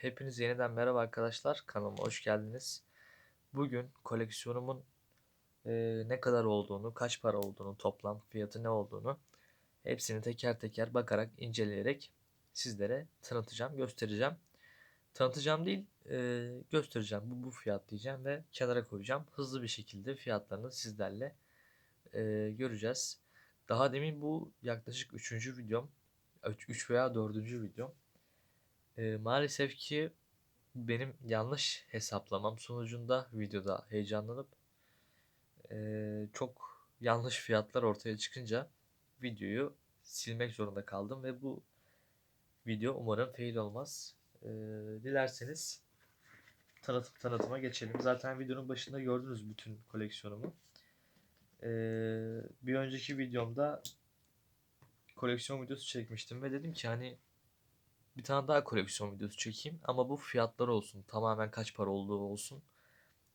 Hepiniz yeniden merhaba arkadaşlar. Kanalıma hoş geldiniz. Bugün koleksiyonumun e, ne kadar olduğunu, kaç para olduğunu, toplam fiyatı ne olduğunu hepsini teker teker bakarak, inceleyerek sizlere tanıtacağım, göstereceğim. Tanıtacağım değil, e, göstereceğim. Bu, bu fiyat diyeceğim ve kenara koyacağım. Hızlı bir şekilde fiyatlarını sizlerle e, göreceğiz. Daha demin bu yaklaşık 3. videom, 3 veya 4. videom. E, maalesef ki benim yanlış hesaplamam sonucunda videoda heyecanlanıp e, çok yanlış fiyatlar ortaya çıkınca videoyu silmek zorunda kaldım ve bu video umarım fail olmaz. E, dilerseniz tanıtım tanıtıma geçelim. Zaten videonun başında gördünüz bütün koleksiyonumu. E, bir önceki videomda koleksiyon videosu çekmiştim ve dedim ki hani bir tane daha koleksiyon videosu çekeyim ama bu fiyatlar olsun. Tamamen kaç para olduğu olsun.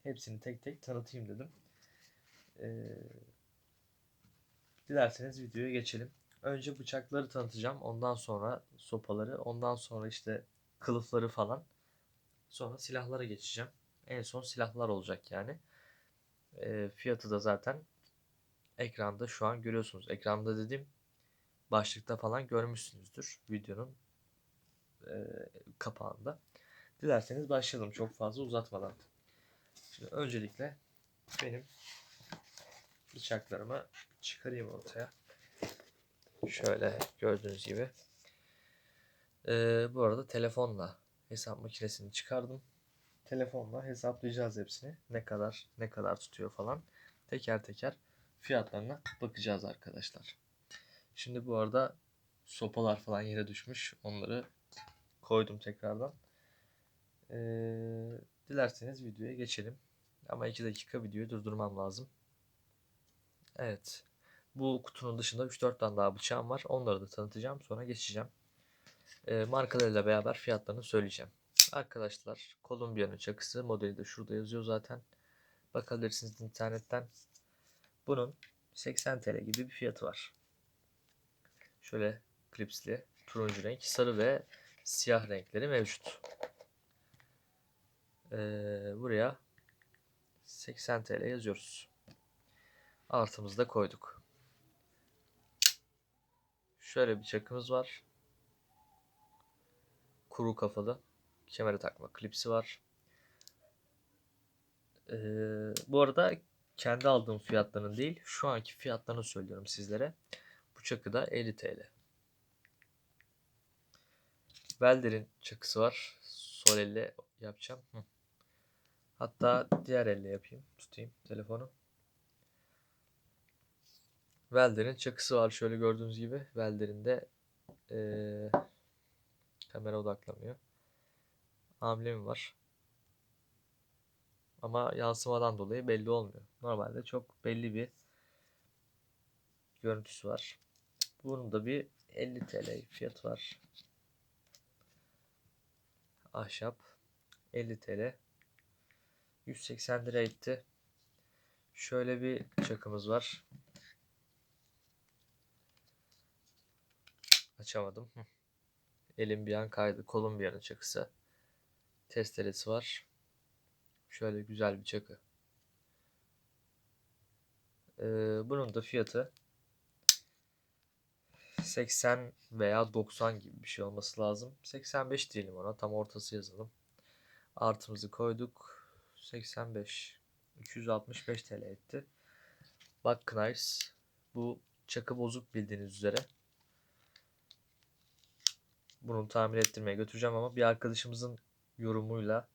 Hepsini tek tek tanıtayım dedim. Ee, dilerseniz videoya geçelim. Önce bıçakları tanıtacağım. Ondan sonra sopaları. Ondan sonra işte kılıfları falan. Sonra silahlara geçeceğim. En son silahlar olacak yani. Ee, fiyatı da zaten ekranda şu an görüyorsunuz. Ekranda dediğim başlıkta falan görmüşsünüzdür videonun e, kapağında. Dilerseniz başlayalım çok fazla uzatmadan. Şimdi öncelikle benim bıçaklarımı çıkarayım ortaya. Şöyle gördüğünüz gibi. Ee, bu arada telefonla hesap makinesini çıkardım. Telefonla hesaplayacağız hepsini. Ne kadar ne kadar tutuyor falan. Teker teker fiyatlarına bakacağız arkadaşlar. Şimdi bu arada sopalar falan yere düşmüş. Onları koydum tekrardan. Ee, dilerseniz videoya geçelim. Ama 2 dakika videoyu durdurmam lazım. Evet. Bu kutunun dışında 3-4 tane daha bıçağım var. Onları da tanıtacağım. Sonra geçeceğim. Ee, markalarıyla beraber fiyatlarını söyleyeceğim. Arkadaşlar Columbia'nın çakısı. Modeli de şurada yazıyor zaten. Bakabilirsiniz internetten. Bunun 80 TL gibi bir fiyatı var. Şöyle klipsli turuncu renk, sarı ve siyah renkleri mevcut. Ee, buraya 80 TL yazıyoruz. Artımızı da koyduk. Şöyle bir çakımız var. Kuru kafalı. Kemere takma klipsi var. Ee, bu arada kendi aldığım fiyatlarının değil, şu anki fiyatlarını söylüyorum sizlere. Bu çakı da 50 TL. Welder'in çakısı var. Sol elle yapacağım. Hı. Hatta diğer elle yapayım. Tutayım telefonu. Welder'in çakısı var. Şöyle gördüğünüz gibi. Welder'in de ee, kamera odaklamıyor. Amblemi var. Ama yansımadan dolayı belli olmuyor. Normalde çok belli bir görüntüsü var. Bunun da bir 50 TL fiyatı var ahşap 50 TL 180 lira etti. Şöyle bir çakımız var. Açamadım. Elim bir an kaydı. Kolum bir an çakısı. Testeresi var. Şöyle güzel bir çakı. Ee, bunun da fiyatı 80 veya 90 gibi bir şey olması lazım. 85 diyelim ona. Tam ortası yazalım. Artımızı koyduk. 85. 265 TL etti. Bak Knives. Bu çakı bozuk bildiğiniz üzere. Bunu tamir ettirmeye götüreceğim ama bir arkadaşımızın yorumuyla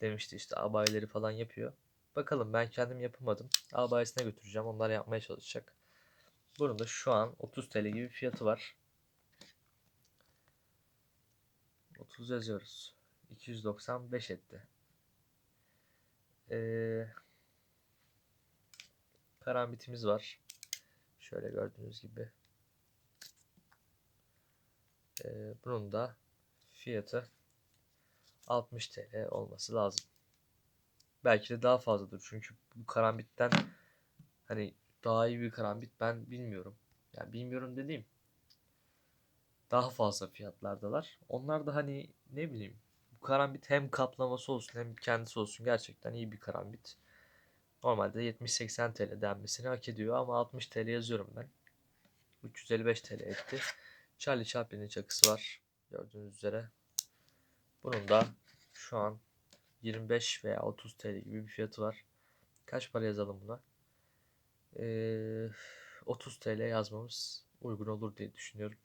demişti işte abayileri falan yapıyor. Bakalım ben kendim yapamadım. Abayisine götüreceğim. Onlar yapmaya çalışacak. Bunun da şu an 30 TL gibi fiyatı var. 30 yazıyoruz. 295 etti. Ee, karambitimiz var. Şöyle gördüğünüz gibi. Ee, bunun da fiyatı 60 TL olması lazım. Belki de daha fazladır. Çünkü bu karambitten hani daha iyi bir karambit ben bilmiyorum. Yani bilmiyorum dediğim daha fazla fiyatlardalar. Onlar da hani ne bileyim bu karambit hem kaplaması olsun hem kendisi olsun gerçekten iyi bir karambit. Normalde 70-80 TL denmesini hak ediyor ama 60 TL yazıyorum ben. 355 TL etti. Charlie Chaplin'in çakısı var. Gördüğünüz üzere. Bunun da şu an 25 veya 30 TL gibi bir fiyatı var. Kaç para yazalım buna? Ee, 30 TL yazmamız uygun olur diye düşünüyorum.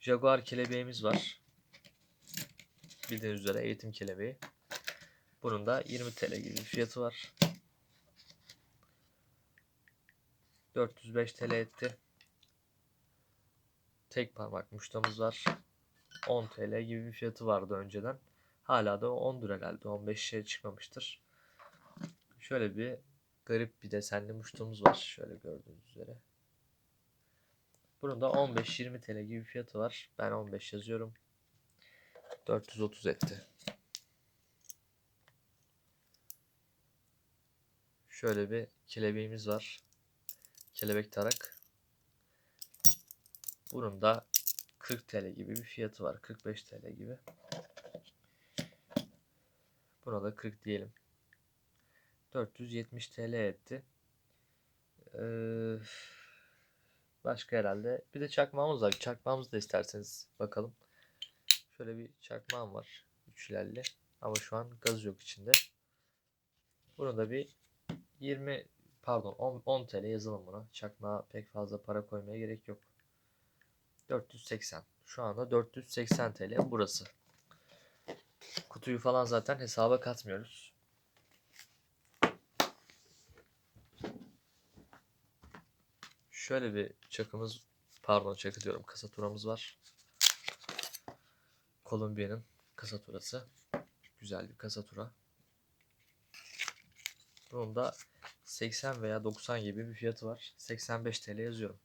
Jaguar kelebeğimiz var. Bildiğiniz üzere eğitim kelebeği. Bunun da 20 TL gibi bir fiyatı var. 405 TL etti. Tek parmak muştamız var. 10 TL gibi bir fiyatı vardı önceden. Hala da 10 lira herhalde. 15'e çıkmamıştır. Şöyle bir garip bir desenli muştumuz var. Şöyle gördüğünüz üzere. Bunun da 15-20 TL gibi bir fiyatı var. Ben 15 yazıyorum. 430 etti. Şöyle bir kelebeğimiz var. Kelebek tarak. Bunun da 40 TL gibi bir fiyatı var. 45 TL gibi. Buna da 40 diyelim. 470 TL etti. Ee, başka herhalde. Bir de çakmağımız var. Çakmağımızı da isterseniz bakalım. Şöyle bir çakmağım var. Üçlelli. Ama şu an gaz yok içinde. Bunu da bir 20 pardon 10, 10 TL yazalım buna. Çakmağa pek fazla para koymaya gerek yok. 480. Şu anda 480 TL burası. Kutuyu falan zaten hesaba katmıyoruz. Şöyle bir çakımız pardon çakı diyorum kasaturamız var. Kolombiya'nın kasaturası. Güzel bir kasatura. Bunun da 80 veya 90 gibi bir fiyatı var. 85 TL yazıyorum.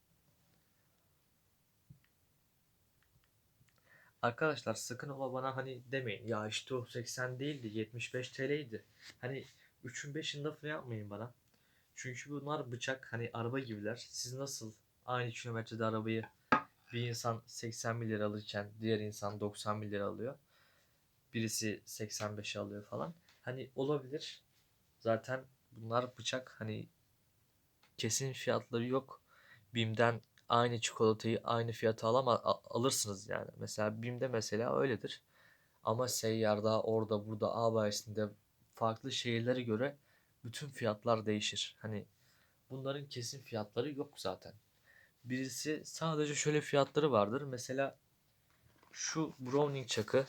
Arkadaşlar sakın ama bana hani demeyin ya işte o 80 değildi 75 TL'ydi. Hani 3'ün 5'in lafını yapmayın bana. Çünkü bunlar bıçak hani araba gibiler. Siz nasıl aynı kilometrede arabayı bir insan 80 milyar alırken diğer insan 90 milyar alıyor. Birisi 85 alıyor falan. Hani olabilir. Zaten bunlar bıçak hani kesin fiyatları yok. Bim'den aynı çikolatayı aynı fiyata alama alırsınız yani. Mesela Bim'de mesela öyledir. Ama seyyarda orada burada A bayisinde farklı şehirlere göre bütün fiyatlar değişir. Hani bunların kesin fiyatları yok zaten. Birisi sadece şöyle fiyatları vardır. Mesela şu Browning çakı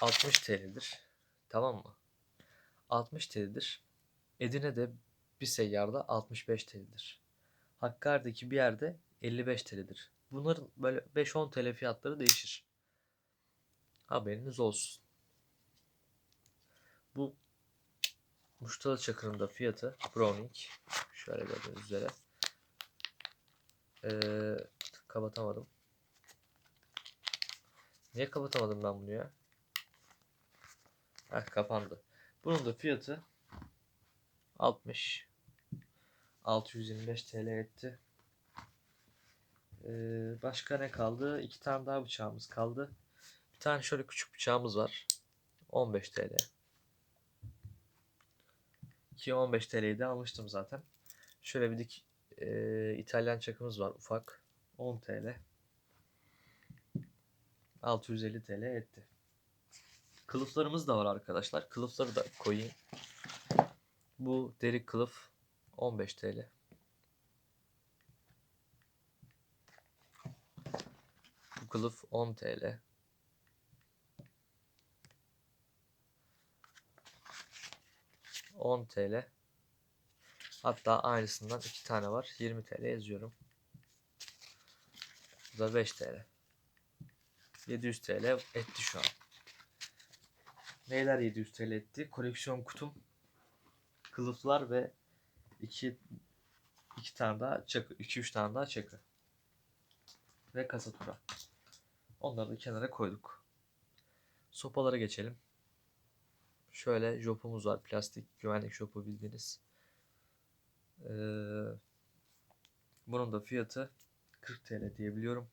60 TL'dir. Tamam mı? 60 TL'dir. Edirne'de bir seyyarda 65 TL'dir. Hakkari'deki bir yerde 55 TL'dir. Bunların böyle 5-10 TL fiyatları değişir. Haberiniz olsun. Bu Muştalı Çakır'ın da fiyatı Browning. Şöyle gördüğünüz üzere. Ee, kapatamadım. Niye kapatamadım ben bunu ya? Heh kapandı. Bunun da fiyatı 60 625 TL etti. Ee, başka ne kaldı? İki tane daha bıçağımız kaldı. Bir tane şöyle küçük bıçağımız var. 15 TL. Ki 15 TL'yi de almıştım zaten. Şöyle bir dik e, İtalyan çakımız var ufak. 10 TL. 650 TL etti. Kılıflarımız da var arkadaşlar. Kılıfları da koyayım. Bu deri kılıf 15 TL. Bu kılıf 10 TL. On TL. Hatta aynısından iki tane var. 20 TL yazıyorum. Bu da 5 TL. 700 TL etti şu an. Neyler 700 TL etti? Koleksiyon kutum, kılıflar ve iki iki tane daha çakı, iki üç tane daha çakı ve kasatura. Onları da kenara koyduk. Sopalara geçelim. Şöyle jopumuz var. Plastik güvenlik jopu bildiğiniz. Ee, bunun da fiyatı 40 TL diyebiliyorum.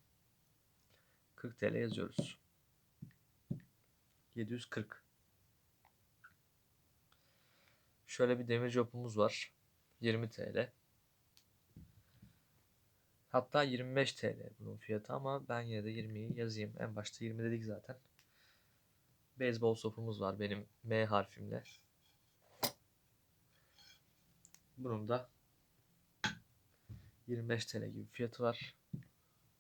40 TL yazıyoruz. 740. Şöyle bir demir jopumuz var. 20 TL. Hatta 25 TL bunun fiyatı ama ben yine de 20'yi yazayım. En başta 20 dedik zaten. Beyzbol sopumuz var benim M harfimle. Bunun da 25 TL gibi fiyatı var.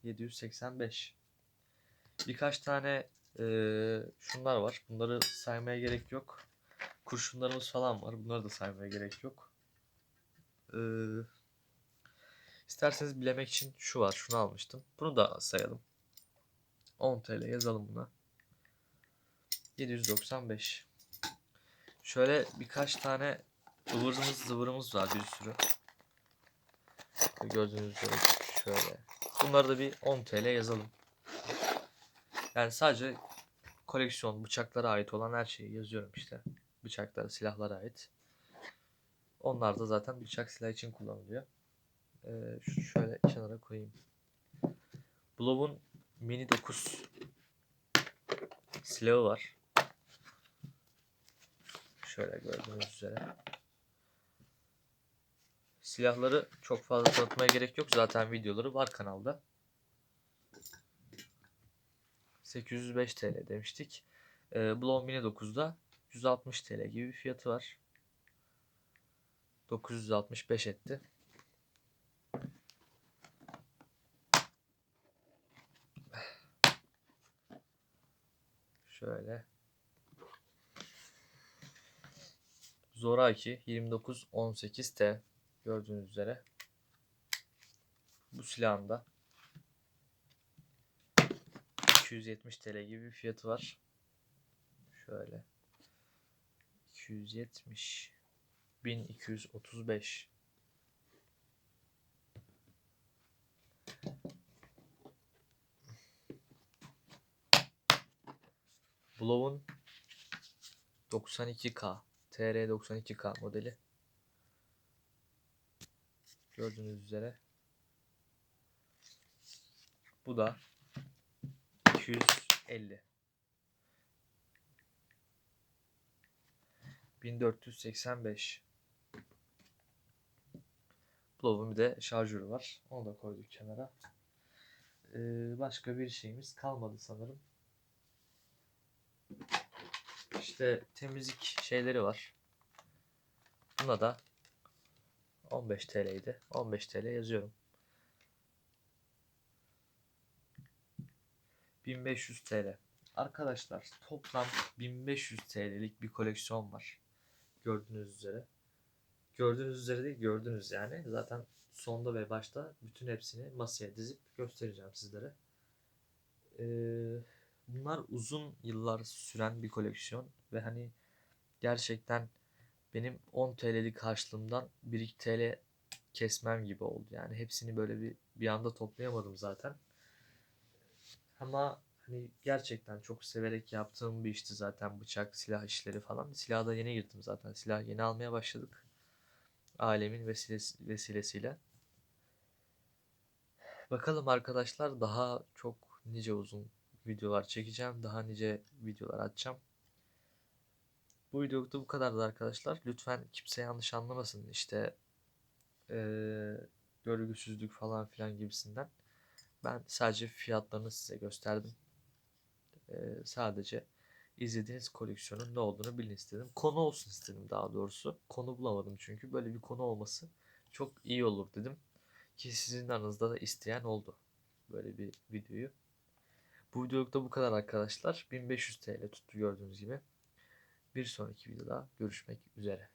785. Birkaç tane eee, şunlar var. Bunları saymaya gerek yok. Kurşunlarımız falan var. Bunları da saymaya gerek yok. Eee isterseniz bilemek için şu var. Şunu almıştım. Bunu da sayalım. 10 TL yazalım buna. 795. Şöyle birkaç tane ıvırımız zıvırımız var bir sürü. Gördüğünüz üzere şöyle. Bunları da bir 10 TL yazalım. Yani sadece koleksiyon bıçaklara ait olan her şeyi yazıyorum işte. Bıçaklara, silahlara ait. Onlar da zaten bıçak silah için kullanılıyor. Ee, şöyle kenara koyayım. Blow'un Mini 9 silahı var. Şöyle gördüğünüz üzere. Silahları çok fazla tanıtmaya gerek yok. Zaten videoları var kanalda. 805 TL demiştik. Ee, Blow Mini 9'da 160 TL gibi bir fiyatı var. 965 etti. Şöyle. Zoraki 2918T gördüğünüz üzere. Bu silahın da 270 TL gibi bir fiyatı var. Şöyle. 270 1235 Blow'un 92K TR 92K modeli. Gördüğünüz üzere. Bu da 250. 1485. Blow'un bir de şarjörü var. Onu da koyduk kenara. Ee, başka bir şeyimiz kalmadı sanırım. İşte temizlik şeyleri var. Buna da 15 TL'ydi. 15 TL yazıyorum. 1500 TL. Arkadaşlar toplam 1500 TL'lik bir koleksiyon var. Gördüğünüz üzere. Gördüğünüz üzere değil gördünüz yani. Zaten sonda ve başta bütün hepsini masaya dizip göstereceğim sizlere. Ee, bunlar uzun yıllar süren bir koleksiyon ve hani gerçekten benim 10 TL'lik karşılığımdan 1-2 TL kesmem gibi oldu. Yani hepsini böyle bir bir anda toplayamadım zaten. Ama hani gerçekten çok severek yaptığım bir işti zaten bıçak, silah işleri falan. Silaha da yeni girdim zaten. Silah yeni almaya başladık. Alemin vesilesi, vesilesiyle. Bakalım arkadaşlar daha çok nice uzun videolar çekeceğim. Daha nice videolar atacağım. Bu videoda bu kadardı arkadaşlar. Lütfen kimse yanlış anlamasın. İşte eee görgüsüzlük falan filan gibisinden. Ben sadece fiyatlarını size gösterdim. Eee, sadece izlediğiniz koleksiyonun ne olduğunu bilin istedim. Konu olsun istedim daha doğrusu. Konu bulamadım çünkü. Böyle bir konu olması çok iyi olur dedim. Ki sizin aranızda da isteyen oldu. Böyle bir videoyu. Bu videolukta bu kadar arkadaşlar. 1500 TL tuttu gördüğünüz gibi. Bir sonraki videoda görüşmek üzere.